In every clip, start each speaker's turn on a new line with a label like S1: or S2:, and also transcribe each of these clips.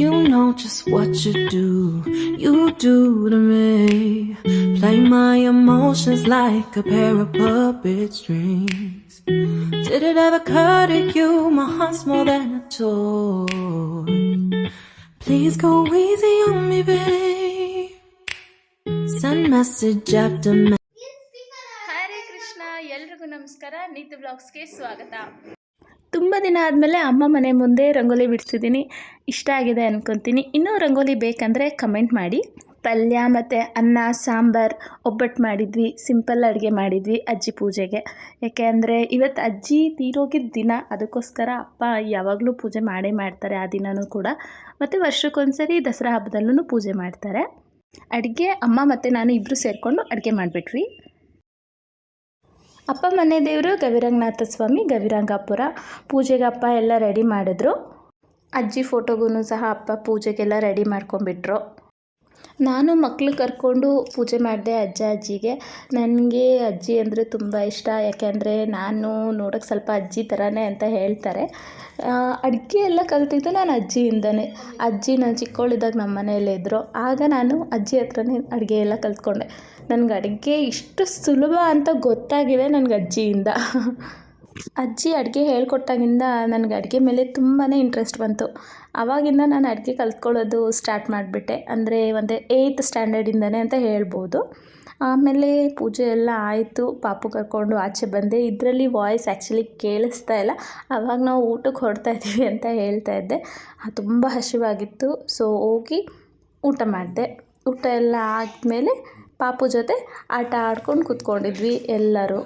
S1: You know just what you do, you do to me. Play my emotions like a pair of puppet strings. Did it ever occur to you my heart's more than a toy? Please go easy on me, babe. Send message after message.
S2: Hare Krishna ಎಲ್ರಿಗೂ ನಮಸ್ಕಾರ ನೀತು ಬ್ಲಾಗ್ಸ್ಗೆ ಸ್ವಾಗತ ತುಂಬ ದಿನ ಆದಮೇಲೆ ಅಮ್ಮ ಮನೆ ಮುಂದೆ ರಂಗೋಲಿ ಬಿಡಿಸಿದ್ದೀನಿ. ಇಷ್ಟ ಆಗಿದೆ ಅಂದ್ಕೊತೀನಿ ಇನ್ನೂ ರಂಗೋಲಿ ಬೇಕಂದರೆ ಕಮೆಂಟ್ ಮಾಡಿ. ಪಲ್ಯ ಮತ್ತು ಅನ್ನ, ಸಾಂಬಾರು ಒಬ್ಬಟ್ಟು ಮಾಡಿದ್ವಿ. ಸಿಂಪಲ್ ಅಡುಗೆ ಮಾಡಿದ್ವಿ ಅಜ್ಜಿ ಪೂಜೆಗೆ. ಯಾಕೆ ಅಂದರೆ ಇವತ್ತು ಅಜ್ಜಿ ತೀರೋಗಿದ್ದ ದಿನ. ಅದಕ್ಕೋಸ್ಕರ ಅಪ್ಪ ಯಾವಾಗಲೂ ಪೂಜೆ ಮಾಡೇ ಮಾಡ್ತಾರೆ ಆ ದಿನವೂ ಕೂಡ. ಮತ್ತು ವರ್ಷಕ್ಕೊಂದ್ಸರಿ ದಸರಾ ಹಬ್ಬದಲ್ಲೂ ಪೂಜೆ ಮಾಡ್ತಾರೆ. ಅಡುಗೆ ಅಮ್ಮ ಮತ್ತು ನಾನು ಇಬ್ಬರು ಸೇರಿಕೊಂಡು ಅಡುಗೆ ಮಾಡಿಬಿಟ್ವಿ. ಅಪ್ಪ ಮನೆ ದೇವರು ಗವಿರಂಗನಾಥ ಸ್ವಾಮಿ, ಗವಿರಂಗಾಪುರ. ಪೂಜೆಗೆ ಅಪ್ಪ ಎಲ್ಲ ರೆಡಿ ಮಾಡಿದ್ರು. ಅಜ್ಜಿ ಫೋಟೋಗೂ ಸಹ ಅಪ್ಪ ಪೂಜೆಗೆಲ್ಲ ರೆಡಿ ಮಾಡ್ಕೊಂಬಿಟ್ರು ನಾನು ಮಕ್ಕಳು ಕರ್ಕೊಂಡು ಪೂಜೆ ಮಾಡಿದೆ ಅಜ್ಜ ಅಜ್ಜಿಗೆ. ನನಗೆ ಅಜ್ಜಿ ಅಂದರೆ ತುಂಬ ಇಷ್ಟ. ಯಾಕೆಂದರೆ ನಾನು ನೋಡೋಕ್ಕೆ ಸ್ವಲ್ಪ ಅಜ್ಜಿ ಥರನೇ ಅಂತ ಹೇಳ್ತಾರೆ. ಅಡುಗೆ ಎಲ್ಲ ಕಲ್ತಿದ್ದು ನಾನು ಅಜ್ಜಿಯಿಂದನೇ. ಅಜ್ಜಿ ನಾನು ಚಿಕ್ಕವಳಿದ್ದಾಗ ನಮ್ಮ ಮನೆಯಲ್ಲೇ ಇದ್ದರು ಆಗ ನಾನು ಅಜ್ಜಿ ಹತ್ರನೇ ಅಡುಗೆ ಎಲ್ಲ ಕಲ್ತ್ಕೊಂಡೆ. ನನಗೆ ಅಡುಗೆ ಇಷ್ಟು ಸುಲಭ ಅಂತ ಗೊತ್ತಾಗಿದೆ ನನಗೆ ಅಜ್ಜಿಯಿಂದ. ಅಜ್ಜಿ ಅಡುಗೆ ಹೇಳ್ಕೊಟ್ಟಾಗಿಂದ ನನಗೆ ಅಡುಗೆ ಮೇಲೆ ತುಂಬಾ ಇಂಟ್ರೆಸ್ಟ್ ಬಂತು. ಆವಾಗಿಂದ ನಾನು ಅಡುಗೆ ಕಲ್ತ್ಕೊಳ್ಳೋದು ಸ್ಟಾರ್ಟ್ ಮಾಡಿಬಿಟ್ಟೆ. ಅಂದರೆ ಒಂದು ಏಯ್ತ್ ಸ್ಟ್ಯಾಂಡರ್ಡಿಂದನೇ ಅಂತ ಹೇಳ್ಬೋದು. ಆಮೇಲೆ ಪೂಜೆ ಎಲ್ಲ ಆಯಿತು. ಪಾಪು ಕರ್ಕೊಂಡು ಆಚೆ ಬಂದೆ. ಇದರಲ್ಲಿ ವಾಯ್ಸ್ ಆ್ಯಕ್ಚುಲಿ ಕೇಳಿಸ್ತಾ ಇಲ್ಲ. ಆವಾಗ ನಾವು ಊಟಕ್ಕೆ ಹೊಡ್ತಾ ಇದ್ದೀವಿ ಅಂತ ಹೇಳ್ತಾ ಇದ್ದೆ. ತುಂಬ ಹಸಿವಾಗಿತ್ತು. ಸೊ ಹೋಗಿ ಊಟ ಮಾಡಿದೆ. ಊಟ ಎಲ್ಲ ಆದಮೇಲೆ ಪಾಪು ಜೊತೆ ಆಟ ಆಡ್ಕೊಂಡು ಕೂತ್ಕೊಂಡಿದ್ವಿ ಎಲ್ಲರೂ.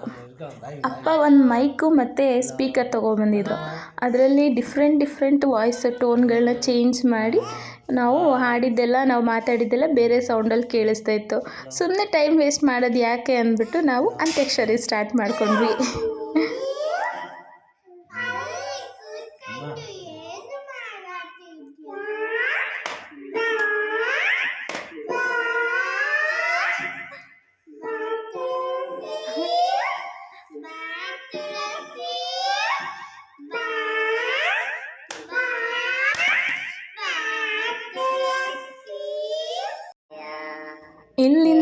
S2: ಅಪ್ಪ ಒಂದು ಮೈಕು ಮತ್ತು ಸ್ಪೀಕರ್ ತೊಗೊಬಂದಿದ್ರು ಅದರಲ್ಲಿ ಡಿಫ್ರೆಂಟ್ ಡಿಫ್ರೆಂಟ್ ವಾಯ್ಸ್ ಟೋನ್ಗಳನ್ನ ಚೇಂಜ್ ಮಾಡಿ ನಾವು ಹಾಡಿದ್ದೆಲ್ಲ, ನಾವು ಮಾತಾಡಿದ್ದೆಲ್ಲ ಬೇರೆ ಸೌಂಡಲ್ಲಿ ಕೇಳಿಸ್ತಾ ಇತ್ತು. ಸುಮ್ಮನೆ ಟೈಮ್ ವೇಸ್ಟ್ ಮಾಡೋದು ಯಾಕೆ ಅಂದ್ಬಿಟ್ಟು ನಾವು ಅಂತ್ಯಕ್ಷರಿ ಸ್ಟಾರ್ಟ್ ಮಾಡ್ಕೊಂಡ್ವಿ.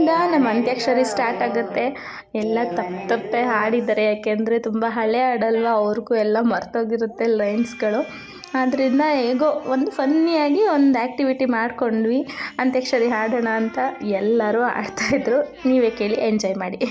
S2: ಇಲ್ಲಿಂದ ನಮ್ಮ ಅಂತ್ಯಾಕ್ಷರಿ ಸ್ಟಾರ್ಟ್ ಆಗುತ್ತೆ. ಎಲ್ಲ ತಪ್ಪು ತಪ್ಪೆ ಹಾಡಿದ್ದಾರೆ. ಯಾಕೆಂದರೆ ತುಂಬ ಹಳೆ ಹಾಡಲ್ವ? ಅವ್ರಿಗೂ ಎಲ್ಲ ಮರ್ತೋಗಿರುತ್ತೆ ಲೈನ್ಸ್ಗಳು ಆದ್ದರಿಂದ ಹೇಗೋ ಒಂದು ಫನ್ನಿಯಾಗಿ ಒಂದು ಆ್ಯಕ್ಟಿವಿಟಿ ಮಾಡ್ಕೊಂಡ್ವಿ. ಅಂತ್ಯಾಕ್ಷರಿ ಹಾಡೋಣ ಅಂತ ಎಲ್ಲರೂ ಆಡ್ತಾಯಿದ್ರು ನೀವೇ ಕೇಳಿ ಎಂಜಾಯ್ ಮಾಡಿ.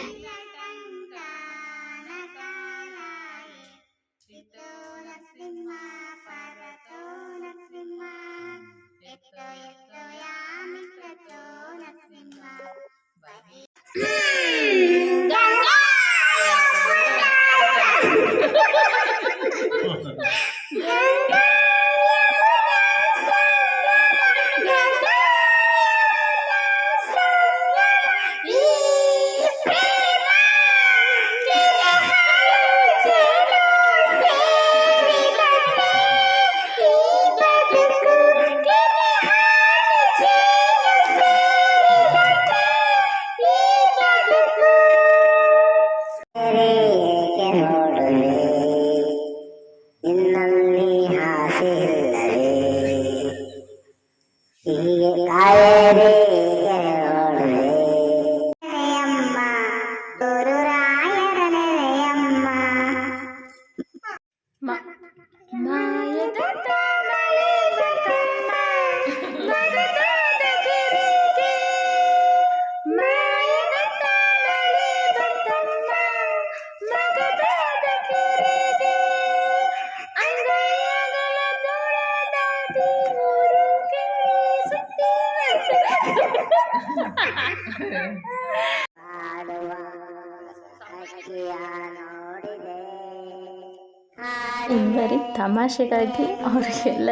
S2: ಬರೀ ತಮಾಷೆಗಾಗಿ ಅವ್ರಿಗೆಲ್ಲ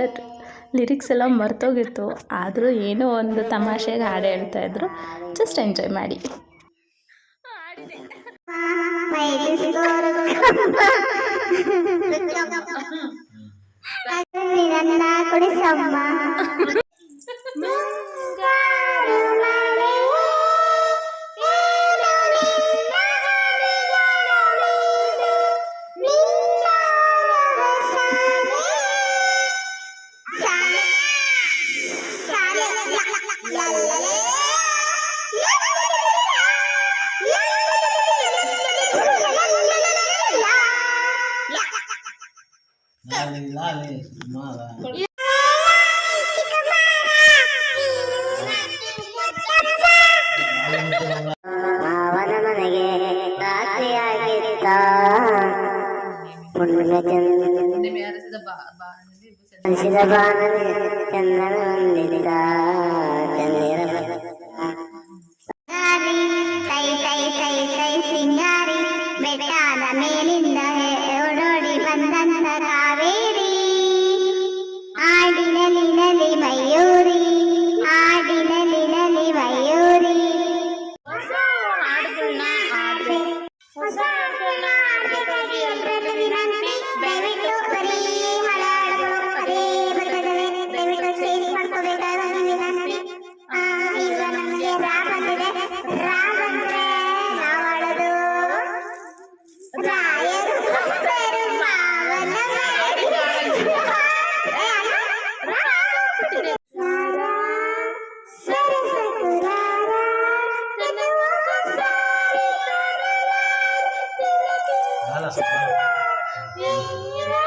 S2: ಲಿರಿಕ್ಸ್ ಎಲ್ಲ ಮರ್ತೋಗಿತ್ತು. ಆದರೂ ಏನೋ ಒಂದು ತಮಾಷೆಗೆ ಹಾಡು ಹೇಳ್ತಾ ಇದ್ರು. ಜಸ್ಟ್ ಎಂಜಾಯ್ ಮಾಡಿ.
S3: ಚಂದನ ಹೊಂದಿದ 下来你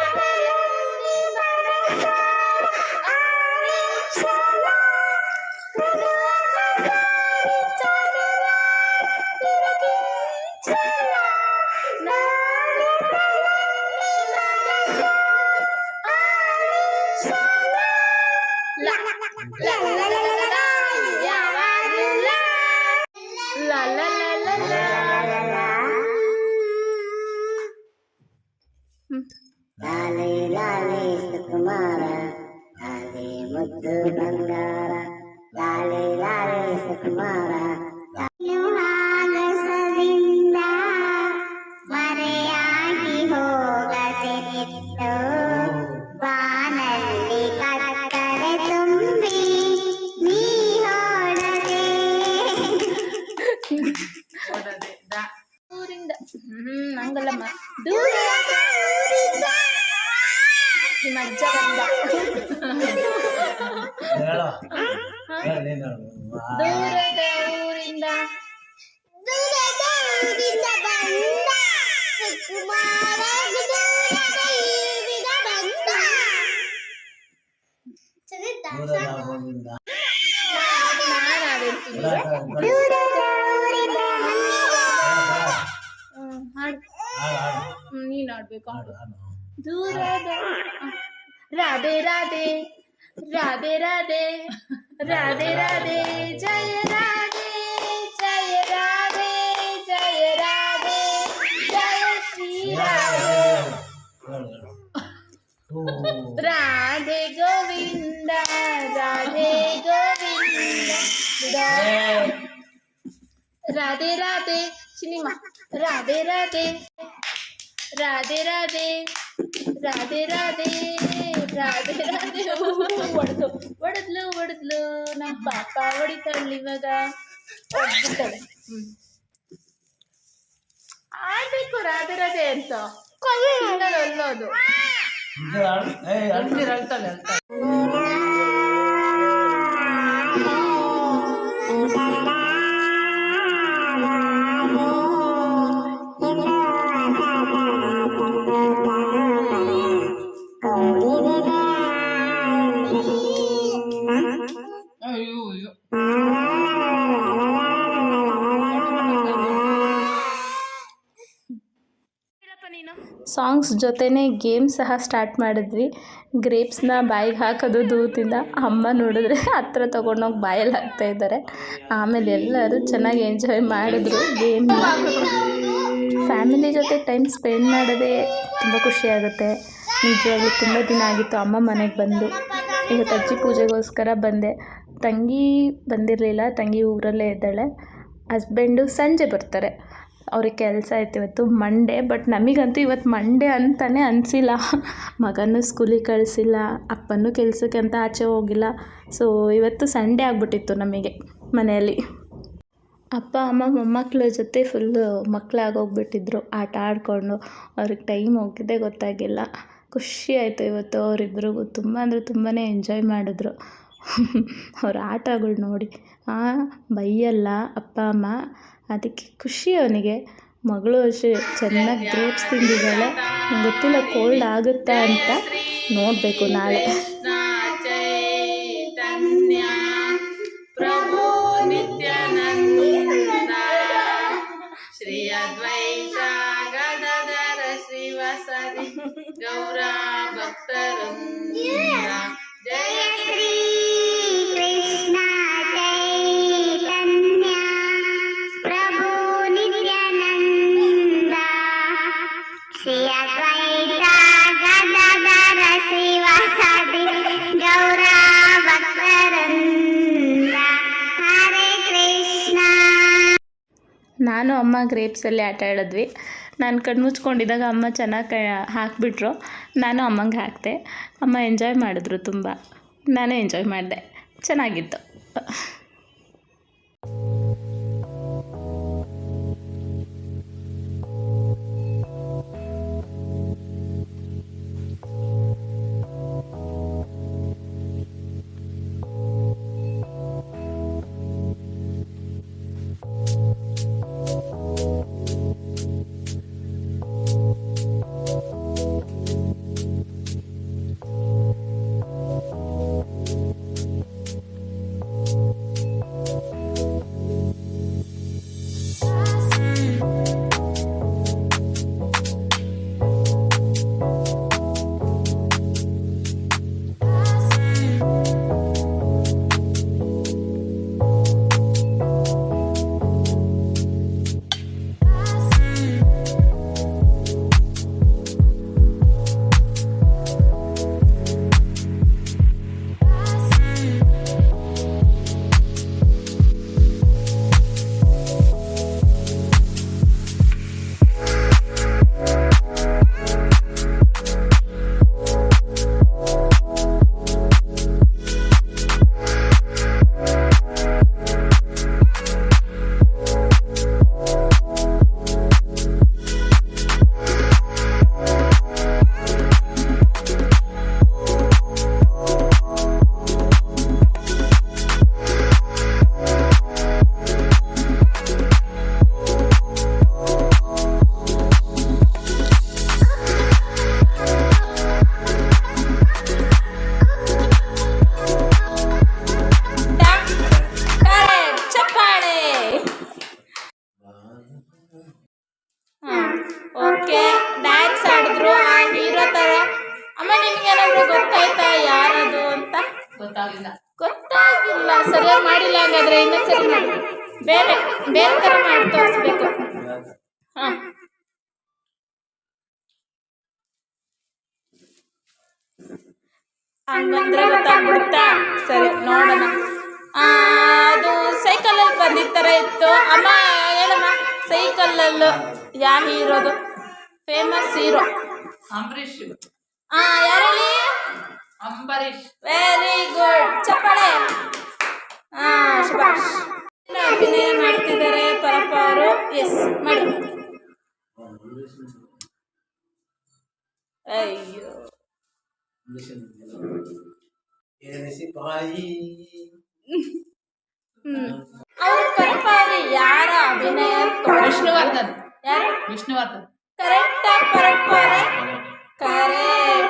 S3: லாலே லாலே சுகுமார லாலே முத்து பங்கார. லாலே லாலே சுகுமாரா
S2: நீ மடிச்சா வந்தா ದೂರದ ಊರಿಂದ ದೂರದ ಊರಿಂದ
S3: ಬಂದ ಸುಕುಮಾರ ದೂರದ ಊರಿನ ಬಂದ
S2: ನೀನ್ ಆಡ್ಬೇಕು
S4: ಹಾಡು
S2: राधे राधे राधे राधे राधे राधे, जय राधे जय राधे जय राधे,
S4: जय श्री राधे।
S2: राधे गोविंद राधे गोविंद राधे राधे, सिनेमा। राधे राधे राधे राधे। రాధే రాధే రాధే రాధే ఒడదు ఒడదులు ఒడదులు నా ಪಾಪ ಹೊಡಿತಾಳೆ ಇವಾಗ ಹೊಡ್ಬಿಡ್ತಾಳೆ ಆಡ್ಬೇಕು ರಾಧೆ ರಾಧೆ ಅಂತ ಅಲ್ಲೋದು
S4: ಅಳ್ತಾಳೆ ಅಳ್ತಾಳೆ
S2: ಸಾಂಗ್ಸ್ ಜೊತೆನೇ ಗೇಮ್ ಸಹ ಸ್ಟಾರ್ಟ್ ಮಾಡಿದ್ವಿ. ಗ್ರೇಪ್ಸ್ನ ಬಾಯಿಗೆ ಹಾಕೋದು ದೂತಿಂದ ಅಮ್ಮ ನೋಡಿದ್ರೆ ಹತ್ರ ತೊಗೊಂಡೋಗಿ ಬಾಯಲ್ಲಿ ಹಾಕ್ತಾ ಇದ್ದಾರೆ. ಆಮೇಲೆ ಎಲ್ಲರೂ ಚೆನ್ನಾಗಿ ಎಂಜಾಯ್ ಮಾಡಿದ್ರು ಗೇಮ್ ಫ್ಯಾಮಿಲಿ ಜೊತೆ ಟೈಮ್ ಸ್ಪೆಂಡ್ ಮಾಡೋದೇ ತುಂಬ ಖುಷಿಯಾಗುತ್ತೆ ನಿಜವಾಗ್ಲೂ ತುಂಬ ದಿನ ಆಗಿತ್ತು ಅಮ್ಮ ಮನೆಗೆ ಬಂದು. ಇವತ್ತು ಅಜ್ಜಿ ಪೂಜೆಗೋಸ್ಕರ ಬಂದೆ. ತಂಗಿ ಬಂದಿರಲಿಲ್ಲ, ತಂಗಿ ಊರಲ್ಲೇ ಇದ್ದಾಳೆ. ಹಸ್ಬೆಂಡು ಸಂಜೆ ಬರ್ತಾರೆ. ಅವ್ರಿಗೆ ಕೆಲಸ ಆಯ್ತು ಇವತ್ತು ಮಂಡೇ ಬಟ್ ನಮಗಂತೂ ಇವತ್ತು ಮಂಡೇ ಅಂತಲೇ ಅನಿಸಿಲ್ಲ. ಮಗನೂ ಸ್ಕೂಲಿಗೆ ಕಳಿಸಿಲ್ಲ, ಅಪ್ಪನೂ ಕೆಲಸಕ್ಕೆ ಅಂತ ಆಚೆ ಹೋಗಿಲ್ಲ. ಸೊ ಇವತ್ತು ಸಂಡೇ ಆಗಿಬಿಟ್ಟಿತ್ತು ನಮಗೆ ಮನೆಯಲ್ಲಿ. ಅಪ್ಪ, ಅಮ್ಮ ಮೊಮ್ಮಕ್ಕಳ ಜೊತೆ ಫುಲ್ಲು ಮಕ್ಕಳಾಗೋಗ್ಬಿಟ್ಟಿದ್ರು ಆಟ ಆಡಿಕೊಂಡು ಅವ್ರಿಗೆ ಟೈಮ್ ಹೋಗಿದ್ದೇ ಗೊತ್ತಾಗಿಲ್ಲ. ಖುಷಿ ಆಯಿತು ಇವತ್ತು ಅವರಿಬ್ಬರಿಗೂ ತುಂಬ ಅಂದರೆ ತುಂಬಾ ಎಂಜಾಯ್ ಮಾಡಿದ್ರು. ಅವ್ರ ಆಟಗಳು ನೋಡಿ. ಬೈಯಲ್ಲ ಅಪ್ಪ, ಅಮ್ಮ. ಅದಕ್ಕೆ ಖುಷಿ ಅವನಿಗೆ. ಮಗಳು ಅಷ್ಟೇ ಚೆನ್ನಾಗಿ ಗ್ರೇಪ್ಸ್ ತಿಂದಿದ್ದಾಳೆ. ಗೊತ್ತಿಲ್ಲ ಕೋಲ್ಡ್ ಆಗುತ್ತಾ ಅಂತ.
S5: ನೋಡಬೇಕು ನಾಳೆ. ನಾನು ಅಮ್ಮ ಗ್ರೇಪ್ಸಲ್ಲಿ ಆಟ ಆಡಿದ್ವಿ. ನಾನು ಕಣ್ಣು ಮುಚ್ಕೊಂಡಿದ್ದಾಗ ಅಮ್ಮ ಚೆನ್ನಾಗಿ ಹಾಕಿಬಿಟ್ರು. ನಾನು ಅಮ್ಮಂಗೆ ಹಾಕಿದೆ. ಅಮ್ಮ ಎಂಜಾಯ್ ಮಾಡಿದ್ರು ತುಂಬ. ನಾನು ಎಂಜಾಯ್ ಮಾಡಿದೆ. ಚೆನ್ನಾಗಿತ್ತು. ಓಕೆ ಡ್ಯಾನ್ಸ್ ಆಡಿದ್ರು ಆ ಹೀರೋ ಥರ ಅಮ್ಮ ನಿಮ್ಗೇನಾದ್ರು ಗೊತ್ತಾಯ್ತಾ ಯಾರದು ಅಂತ?
S6: ಗೊತ್ತಾಗಿಲ್ಲ
S5: ಗೊತ್ತಾಗಿಲ್ಲ ಸರಿಯಾಗಿ ಮಾಡಿಲ್ಲ ಹಾಗಾದ್ರೆ ಇನ್ನೊಂದ್ಸರಿ ಮಾಡಿ. ಬೇರೆ ಬೇರೆ ಥರ ಮಾಡಿ ತೋರಿಸ್ಬೇಕು. ಹಾಂ. ಹಂಗಂದ್ರೆ ಗೊತ್ತಾಗ್ಬಿಡುತ್ತಾ? ಸರಿ ನೋಡೋಣ. ಆ, ಅದು ಸೈಕಲಲ್ಲಿ ಬಂದಿದ್ದ ಥರ ಇತ್ತು. ಅಮ್ಮ ಹೇಳಮ್ಮ. ಸೈಕಲಲ್ಲಿ. ಯಾ ಹೀರೋದು ಫೇಮಸ್ ಹೀರೋ
S6: ಅಂಬರೀಶ್
S5: ಹಾ ಯಾರಲ್ಲಿ? ಅಂಬರೀಶ್
S6: ಅಂಬರೀಷ್.
S5: ವೆರಿ ಗುಡ್ ಚಪ್ಪಾಳೆ. ಹಾ ಇನ್ನ ಅಭಿನಯ ಮಾಡ್ತಿದ್ದಾರೆ ಪರಪ್ಪ ಅವರು? ಎಸ್ ಮಾಡಿ. ಅಯ್ಯೋ. ಅವ್ರ ಪರಪ್ಪ ಅವರು ಯಾರ ಅಭಿನಯ?
S6: ವಿಷ್ಣುವರ್ಧನ್.
S5: ಯಾರು? Vishnuvardhan correct correct.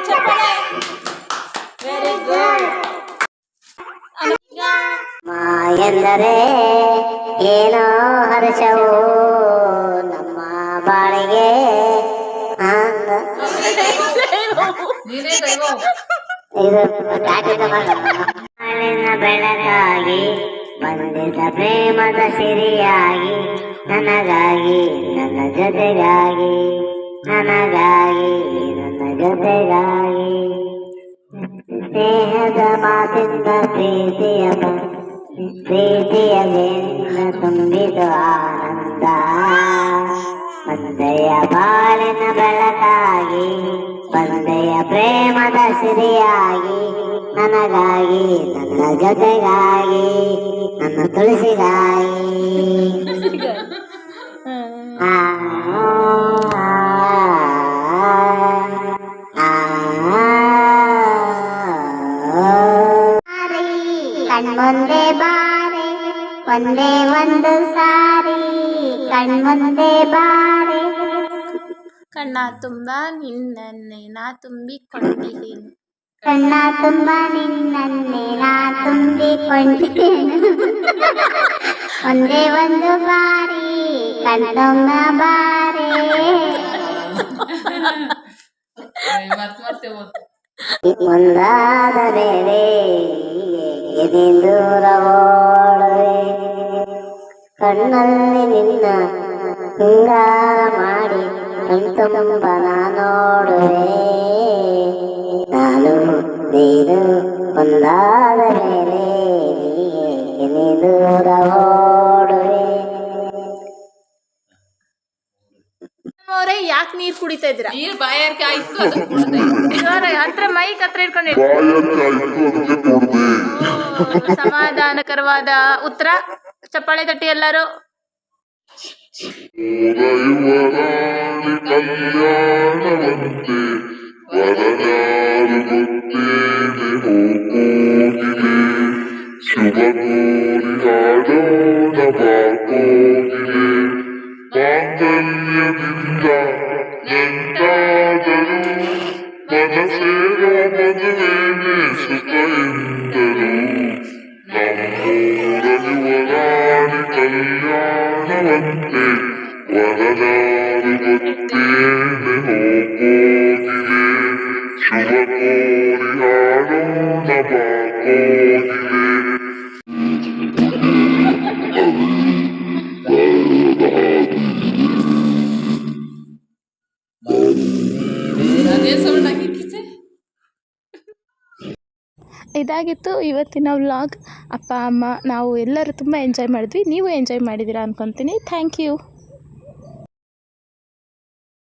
S5: ಚಪ್ಪಾಳೆ. ವೆರಿ ಗುಡ್
S3: ಎಂದರೆ ಏನೋ ಹರ್ಷವು. ನಮ್ಮ ಬಾಳಿಗೆ
S6: ನೀನೇ ದೈವ.
S3: ಇದು ಬೆಳಕಾಗಿ ಬಂದಿದ್ದ ಪ್ರೇಮದ ಸಿರಿಯಾಗಿ ನನಗಾಗಿ ನನ್ನ ಜೊತೆಗಾಗಿ ನನಗಾಗಿ ನನ್ನ ಜೊತೆಗಾಗಿ. ಸ್ನೇಹದ ಮಾತಿಂದ ಪ್ರೀತಿಯ ಬ- ಪ್ರೀತಿಯಲ್ಲಿಂದ ತುಂಬಿತು ಆನಂದ. ಬಂದೆಯ ಬಾಳಿನ ಬೆಳಕಾಗಿ ಬಂದೆಯ ಪ್ರೇಮದ ಸಿರಿಯಾಗಿ ನನಗಾಗಿ ನನ್ನ ಜೊತೆಗಾಗಿ ನನ್ನ ತುಳಸಿಗಾಗಿ. ಆ, ಆ, ಕಣ್ಮುಂದೆ ಬಾರೆ ಒಂದೇ ಒಂದು ಸಾರಿ ಕಣ್ಮುಂದೆ ಬಾರೆ
S5: ಕಣ್ಣ ತುಂಬ ನಿನ್ನನ್ನೇ ನಾ ತುಂಬಿಕೊಂಡಿದ್ದೇನೆ
S3: ಕಣ್ಣ ತುಂಬ ನಿನ್ನೇ ನಾ ತುಂಬಿಕೊಂಡೇನು ಒಂದೇ ಒಂದು ಬಾರಿ ಕಣ್ತೊಮ್ಮ ಬಾರೆ. ಮುಂದಾದ ಬೇರೆ ದೂರ ಓಡುವೆ ಕಣ್ಣಲ್ಲಿ ನಿನ್ನ ಹಿಂಗಾರ ಮಾಡಿ ಕಣ್ತುಂಬ ನೋಡುವೆ. ನಾನು ನೀನು ಒಂದಾದ ಮೇಲೆ ದೂರ ಓಡುವೆ.
S2: ಅವರೇ ಯಾಕೆ ನೀರು ಕುಡಿತಾ ಇದ್ದೀರಾ?
S7: ನೀರ್ ಬಾಯಾರಿಕೆ ಆಯ್ತು ಅದು ಕುಡ್ದೆ.
S2: ಇವಾಗ ಹತ್ರ ಮೈಕ್ ಹತ್ರ ಇಟ್ಕೊಂಡು ಸಮಾಧಾನಕರವಾದ ಉತ್ತರ. ಚಪ್ಪಾಳೆ ತಟ್ಟಿ ಎಲ್ಲರೂ.
S6: ಕಲ್ಯಾಣವಂತೆ. ودنا القديم حقوقه شبه النور هادون بعقوقه بعد اليد الله لن تعدلوا ونصير مظلوم ستندلوا نمورا ونعلق اللعن
S7: والدين ودنا القديم
S2: ಇದಾಗಿತ್ತು ಇವತ್ತಿನ ವ್ಲಾಗ್, ಅಪ್ಪ, ಅಮ್ಮ, ನಾವು ಎಲ್ಲರೂ ತುಂಬ ಎಂಜಾಯ್ ಮಾಡಿದ್ವಿ. ನೀವು ಎಂಜಾಯ್ ಮಾಡಿದ್ದೀರಾ ಅಂದ್ಕೊತೀನಿ ಥ್ಯಾಂಕ್ ಯು